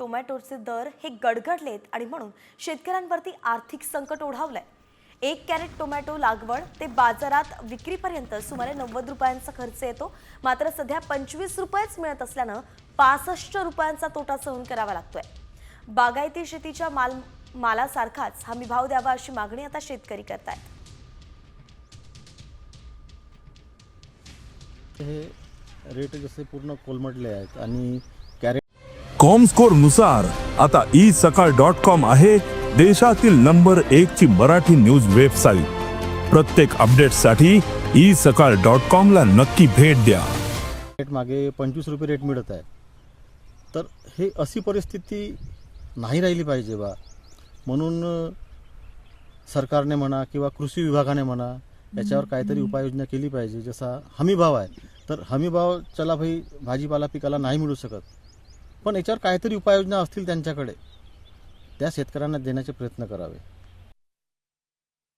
टोमॅटोचे दर हे गडगडलेत आणि म्हणून शेतकऱ्यांवरती आर्थिक संकट ओढावलंय. एक कॅरेट टोमॅटो लागवड ते बाजारात विक्रीपर्यंत सुमारे नव्वद रुपयांचा खर्च येतो. मात्र सध्या पंचवीस रुपयेच मिळत असल्यानं पासष्ट रुपयांचा तोटा सहन करावा लागतोय. बागायती शेतीच्या माल मालासारखाच हमी भाव द्यावा अशी मागणी आता शेतकरी करतायत. हे रेट जसे पूर्ण कोलमडले आहेत आणि कॉम स्कोरनुसार आता ई सकाळ डॉट कॉम आहे देशातील नंबर एक ची मराठी न्यूज वेबसाईट प्रत्येक अपडेटसाठी ई सकाळ डॉट कॉम ला नक्की भेट द्या. रेट मागे पंचवीस रुपये रेट मिळत आहे. तर हे अशी परिस्थिती नाही राहिली पाहिजे बा. म्हणून सरकारने म्हणा किंवा कृषी विभागाने म्हणा याच्यावर काहीतरी उपाययोजना केली पाहिजे. जसा हमीभाव आहे तर हमीभाव चला भाई भाजीपाला पिकाला नाही मिळू शकत. पण याच्यावर काहीतरी उपाययोजना असतील त्यांच्याकडे. त्या शेतकऱ्यांना देण्याचे प्रयत्न करावे.